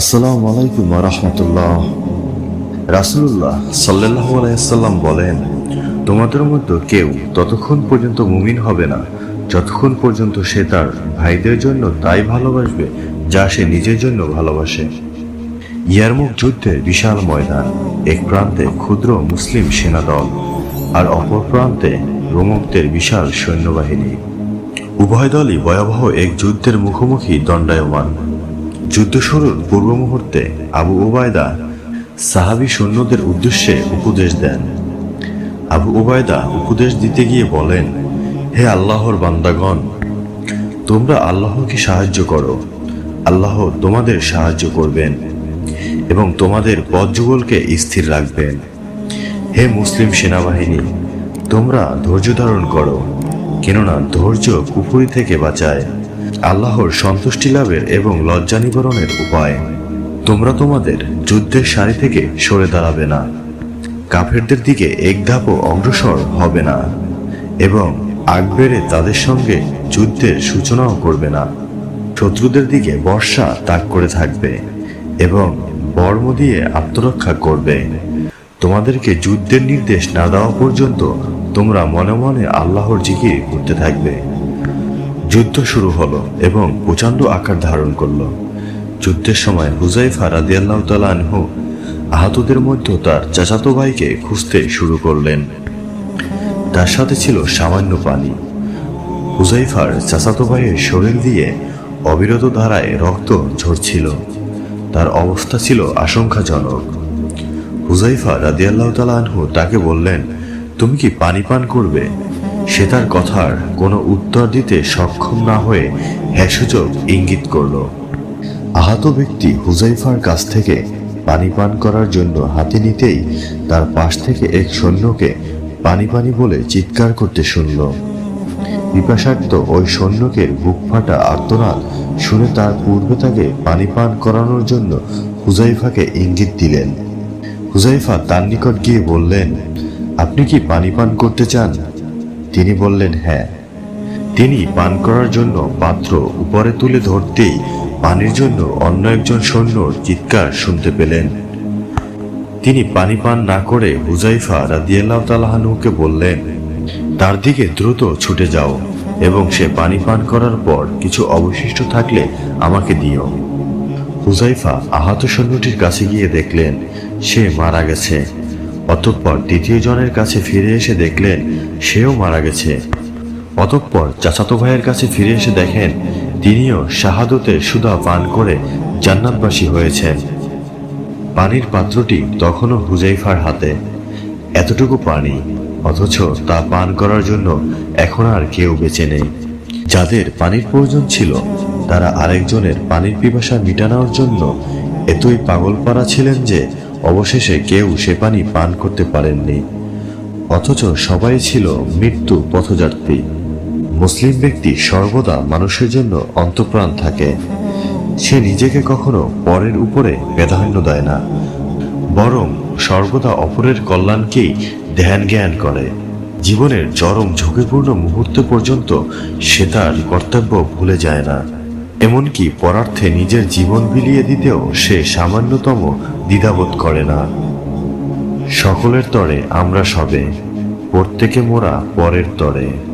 আসসালামু আলাইকুম রহমতুল্লাহ। রাসুল্লাহ সাল্লাহ আলাইসাল্লাম বলেন, তোমাদের মধ্যে কেউ ততক্ষণ পর্যন্ত মুমিন হবে না। যতক্ষণ পর্যন্ত সে তার ভাইদের জন্য তাই ভালোবাসবে, যা সে নিজের জন্য ভালোবাসে। ইয়ারমুখ যুদ্ধের বিশাল ময়দান, এক প্রান্তে ক্ষুদ্র মুসলিম সেনাদল আর অপর প্রান্তে রোমকদের বিশাল সৈন্যবাহিনী। উভয় দলই ভয়াবহ এক যুদ্ধের মুখোমুখি দণ্ডায়মান। যুদ্ধ শুরুর পূর্ব মুহূর্তে আবু ওবায়দা সাহাবি সৈন্যদের উদ্দেশ্যে উপদেশ দেন। আবু ওবায়দা উপদেশ দিতে গিয়ে বলেন, হে আল্লাহর বান্দাগণ, তোমরা আল্লাহকে সাহায্য করো। আল্লাহ তোমাদের সাহায্য করবেন এবং তোমাদের পথযুগলকে স্থির রাখবেন। হে মুসলিম সেনাবাহিনী, তোমরা ধৈর্য ধারণ করো, কেননা ধৈর্য কুফুরি থেকে বাঁচায়। আল্লাহর সন্তুষ্টি লাভের এবং লজ্জা নিবারণের উপায়। তোমরা তোমাদের যুদ্ধের সারি থেকে সরে দাঁড়াবে না। কাফেরদের দিকে এক ধাপও অগ্রসর হবে না এবং আগ বেড়ে তাদের সঙ্গে যুদ্ধের সূচনাও করবে না। শত্রুদের দিকে বর্ষা তাক করে থাকবে এবং বর্ম দিয়ে আত্মরক্ষা করবে। তোমাদেরকে যুদ্ধের নির্দেশ না দেওয়া পর্যন্ত তোমরা মনে মনে আল্লাহর জিকির করতে থাকবে। যুদ্ধ শুরু হলো এবং প্রচণ্ড আকার ধারণ করল। যুদ্ধের সময় হুজাইফা রাদিয়াল্লাহ তালানহু আহতদের মধ্যে তার চাচাতো ভাইকে খুঁজতে শুরু করলেন। তার সাথে ছিল সামান্য পানি। হুজাইফার চাচাতো ভাইয়ের শরীর দিয়ে অবিরত ধারায় রক্ত ঝরছিল। তার অবস্থা ছিল আশঙ্কাজনক। হুজাইফা রাদিয়াল্লাহ তালানহু তাকে বললেন, তুমি কি পানি পান করবে? সে তার কথার কোনো উত্তর দিতে সক্ষম না হয়ে হ্যাসূচক ইঙ্গিত করল। আহত ব্যক্তি হুজাইফার কাছ থেকে পানি পান করার জন্য হাতে নিতেই তার পাশ থেকে এক সৈন্যকে পানি পানি বলে চিৎকার করতে শুনল। পিপাসার্থ ওই সৈন্যকের বুক ফাটা আর্তনাদ শুনে তার পূর্বে তাকে পানি পান করানোর জন্য হুজাইফাকে ইঙ্গিত দিলেন। হুজাইফা তার নিকট গিয়ে বললেন, আপনি কি পানি পান করতে চান? তিনি বললেন হ্যাঁ। তিনি পান করার জন্য পাত্র উপরে তুলে ধরতেই পানির জন্য অন্য একজন সৈন্যর চিৎকার শুনতে পেলেন। তিনি পানি পান না করে হুজাইফা রাদিয়াল্লাহ তালাহানুকে বললেন, তার দিকে দ্রুত ছুটে যাও এবং সে পানি পান করার পর কিছু অবশিষ্ট থাকলে আমাকে দিও। হুজাইফা আহত সৈন্যটির কাছে গিয়ে দেখলেন, সে মারা গেছে। অতঃপর দ্বিতীয় জনের কাছে ফিরে এসে দেখলেন সেও মারা গেছে। অতঃপর চাচাতো ভাইয়ের কাছে ফিরে এসে দেখেন তিনিও শাহাদতের সুদা পান করে জান্নাতবাসী হয়েছেন। পানির পাত্রটি তখনও হুজাইফার হাতে। এতটুকু পানি, অথচ তা পান করার জন্য এখন আর কেউ বেঁচে নেই। যাদের পানির প্রয়োজন ছিল, তারা আরেকজনের পানির পিপাসা মিটানোর জন্য এতই পাগল পাগলপাড়া ছিলেন যে অবশেষে কেউ সে পানি পান করতে পারেননি। অথচ সবাই ছিল মৃত্যু পথযাত্রী। মুসলিম ব্যক্তি সর্বদা মানুষের জন্য অন্তপ্রাণ থাকে। সে নিজেকে কখনো পরের উপরে প্রাধান্য দেয় না। বরং সর্বদা অপরের কল্যাণকেই ধ্যান জ্ঞান করে। জীবনের চরম ঝুঁকিপূর্ণ মুহূর্ত পর্যন্ত সে তার কর্তব্য ভুলে যায় না। এমনকি পরার্থে নিজের জীবন বিলিয়ে দিতেও সে সামান্যতম দ্বিধাবোধ করে না। সকলের তরে আমরা সবে, প্রত্যেকে মোরা পরের তরে।